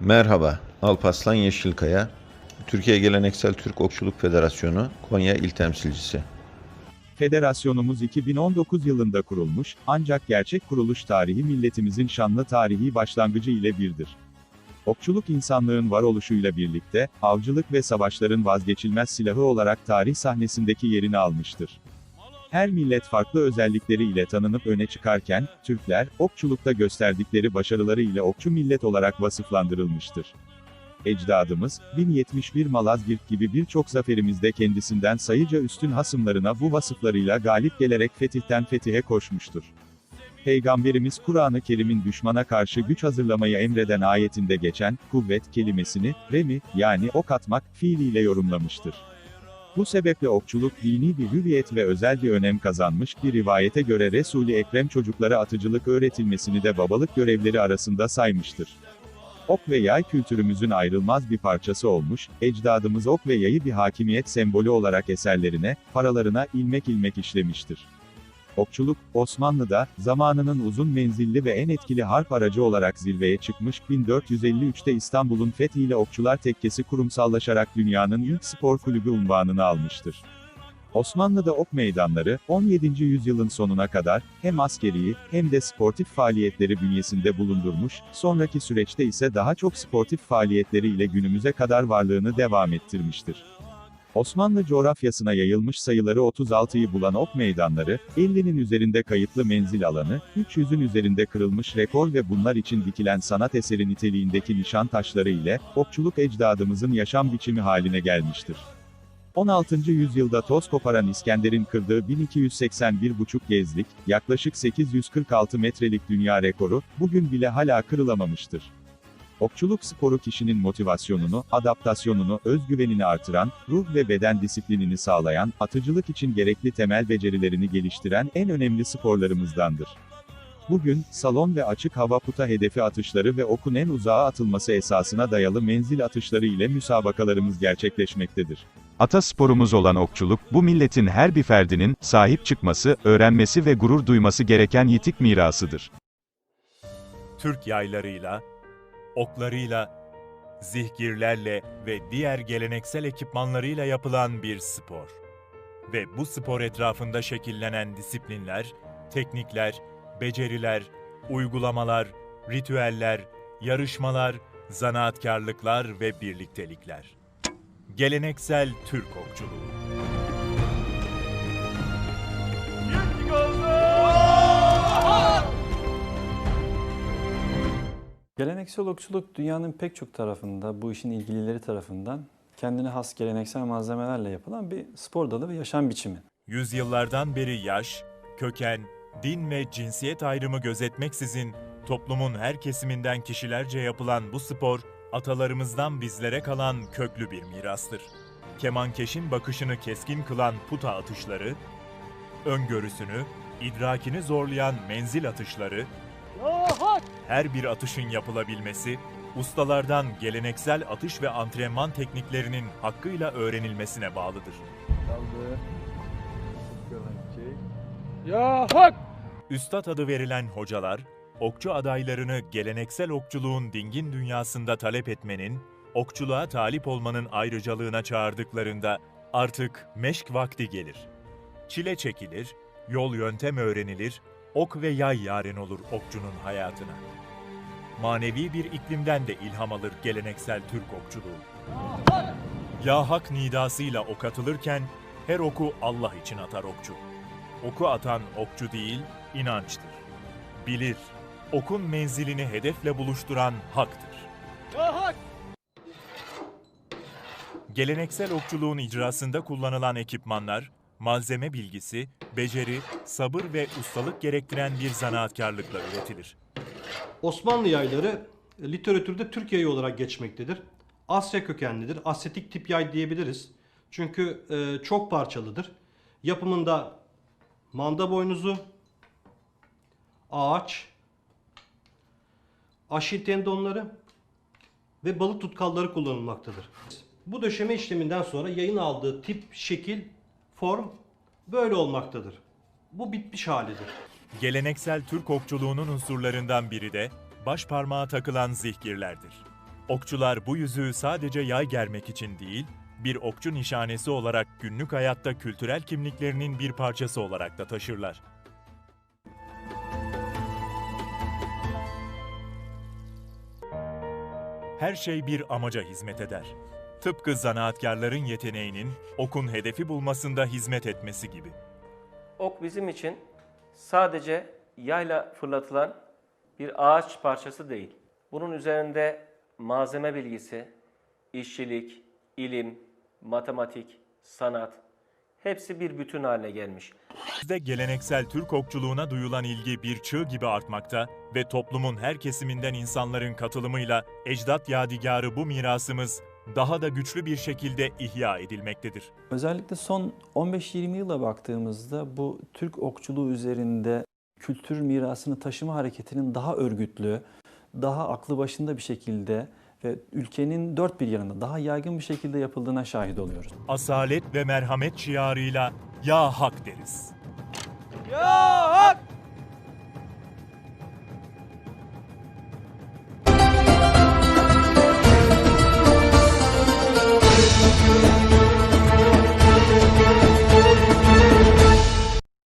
Merhaba, Alparslan Yeşilkaya, Türkiye Geleneksel Türk Okçuluk Federasyonu, Konya İl Temsilcisi. Federasyonumuz 2019 yılında kurulmuş, ancak gerçek kuruluş tarihi milletimizin şanlı tarihi başlangıcı ile birdir. Okçuluk insanlığın varoluşuyla birlikte, avcılık ve savaşların vazgeçilmez silahı olarak tarih sahnesindeki yerini almıştır. Her millet farklı özellikleri ile tanınıp öne çıkarken, Türkler, okçulukta gösterdikleri başarıları ile okçu millet olarak vasıflandırılmıştır. Ecdadımız, 1071 Malazgirt gibi birçok zaferimizde kendisinden sayıca üstün hasımlarına bu vasıflarıyla galip gelerek fetihten fetihe koşmuştur. Peygamberimiz Kur'an-ı Kerim'in düşmana karşı güç hazırlamayı emreden ayetinde geçen, kuvvet kelimesini, remi, yani ok atmak, fiiliyle yorumlamıştır. Bu sebeple okçuluk dini bir hüviyet ve özel bir önem kazanmış, bir rivayete göre Resul-i Ekrem çocuklara atıcılık öğretilmesini de babalık görevleri arasında saymıştır. Ok ve yay kültürümüzün ayrılmaz bir parçası olmuş, ecdadımız ok ve yayı bir hakimiyet sembolü olarak eserlerine, paralarına ilmek ilmek işlemiştir. Okçuluk, Osmanlı'da, zamanının uzun menzilli ve en etkili harp aracı olarak zirveye çıkmış, 1453'te İstanbul'un fethiyle Okçular Tekkesi kurumsallaşarak dünyanın ilk spor kulübü unvanını almıştır. Osmanlı'da ok meydanları, 17. yüzyılın sonuna kadar, hem askeri, hem de sportif faaliyetleri bünyesinde bulundurmuş, sonraki süreçte ise daha çok sportif faaliyetleriyle günümüze kadar varlığını devam ettirmiştir. Osmanlı coğrafyasına yayılmış sayıları 36'yı bulan ok meydanları, 50'nin üzerinde kayıtlı menzil alanı, 300'ün üzerinde kırılmış rekor ve bunlar için dikilen sanat eseri niteliğindeki nişan taşları ile, okçuluk ecdadımızın yaşam biçimi haline gelmiştir. 16. yüzyılda toz koparan İskender'in kırdığı 1281,5 gezlik, yaklaşık 846 metrelik dünya rekoru, bugün bile hala kırılamamıştır. Okçuluk sporu kişinin motivasyonunu, adaptasyonunu, özgüvenini artıran, ruh ve beden disiplinini sağlayan, atıcılık için gerekli temel becerilerini geliştiren en önemli sporlarımızdandır. Bugün, salon ve açık hava puta hedefi atışları ve okun en uzağa atılması esasına dayalı menzil atışları ile müsabakalarımız gerçekleşmektedir. Atasporumuz olan okçuluk, bu milletin her bir ferdinin, sahip çıkması, öğrenmesi ve gurur duyması gereken yitik mirasıdır. Türk yaylarıyla, oklarıyla, zihgirlerle ve diğer geleneksel ekipmanlarıyla yapılan bir spor. Ve bu spor etrafında şekillenen disiplinler, teknikler, beceriler, uygulamalar, ritüeller, yarışmalar, zanaatkarlıklar ve birliktelikler. Geleneksel Türk okçuluğu. Geleneksel okçuluk dünyanın pek çok tarafında, bu işin ilgilileri tarafından kendine has geleneksel malzemelerle yapılan bir spor dalı ve yaşam biçimi. Yüzyıllardan beri yaş, köken, din ve cinsiyet ayrımı gözetmeksizin toplumun her kesiminden kişilerce yapılan bu spor, atalarımızdan bizlere kalan köklü bir mirastır. Kemankeşin bakışını keskin kılan puta atışları, öngörüsünü, idrakini zorlayan menzil atışları, her bir atışın yapılabilmesi, ustalardan geleneksel atış ve antrenman tekniklerinin hakkıyla öğrenilmesine bağlıdır. Ya hak! Üstad adı verilen hocalar, okçu adaylarını geleneksel okçuluğun dingin dünyasında talep etmenin, okçuluğa talip olmanın ayrıcalığına çağırdıklarında artık meşk vakti gelir. Çile çekilir, yol yöntem öğrenilir, ok ve yay yaren olur okçunun hayatına. Manevi bir iklimden de ilham alır geleneksel Türk okçuluğu. Ya hak nidasıyla ok atılırken her oku Allah için atar okçu. Oku atan okçu değil, inançtır. Bilir, okun menzilini hedefle buluşturan haktır. Ya hak! Geleneksel okçuluğun icrasında kullanılan ekipmanlar, malzeme bilgisi, beceri, sabır ve ustalık gerektiren bir zanaatkarlıkla üretilir. Osmanlı yayları e, literatürde Türk yayı olarak geçmektedir. Asya kökenlidir. Asyatik tip yay diyebiliriz. Çünkü e, çok parçalıdır. Yapımında manda boynuzu, ağaç, aşil tendonları ve balık tutkalları kullanılmaktadır. Bu döşeme işleminden sonra yayın aldığı tip, şekil, form böyle olmaktadır. Bu bitmiş halidir. Geleneksel Türk okçuluğunun unsurlarından biri de baş parmağa takılan zihgirlerdir. Okçular bu yüzüğü sadece yay germek için değil, bir okçu nişanesi olarak günlük hayatta kültürel kimliklerinin bir parçası olarak da taşırlar. Her şey bir amaca hizmet eder. Tıpkı zanaatkarların yeteneğinin okun hedefi bulmasında hizmet etmesi gibi. Ok bizim için sadece yayla fırlatılan bir ağaç parçası değil. Bunun üzerinde malzeme bilgisi, işçilik, ilim, matematik, sanat hepsi bir bütün haline gelmiş. Bizde geleneksel Türk okçuluğuna duyulan ilgi bir çığ gibi artmakta ve toplumun her kesiminden insanların katılımıyla ecdat yadigarı bu mirasımız daha da güçlü bir şekilde ihya edilmektedir. Özellikle son 15-20 yıla baktığımızda bu Türk okçuluğu üzerinde kültür mirasını taşıma hareketinin daha örgütlü, daha aklı başında bir şekilde ve ülkenin dört bir yanında daha yaygın bir şekilde yapıldığına şahit oluyoruz. Asalet ve merhamet şiarıyla ya hak deriz. Ya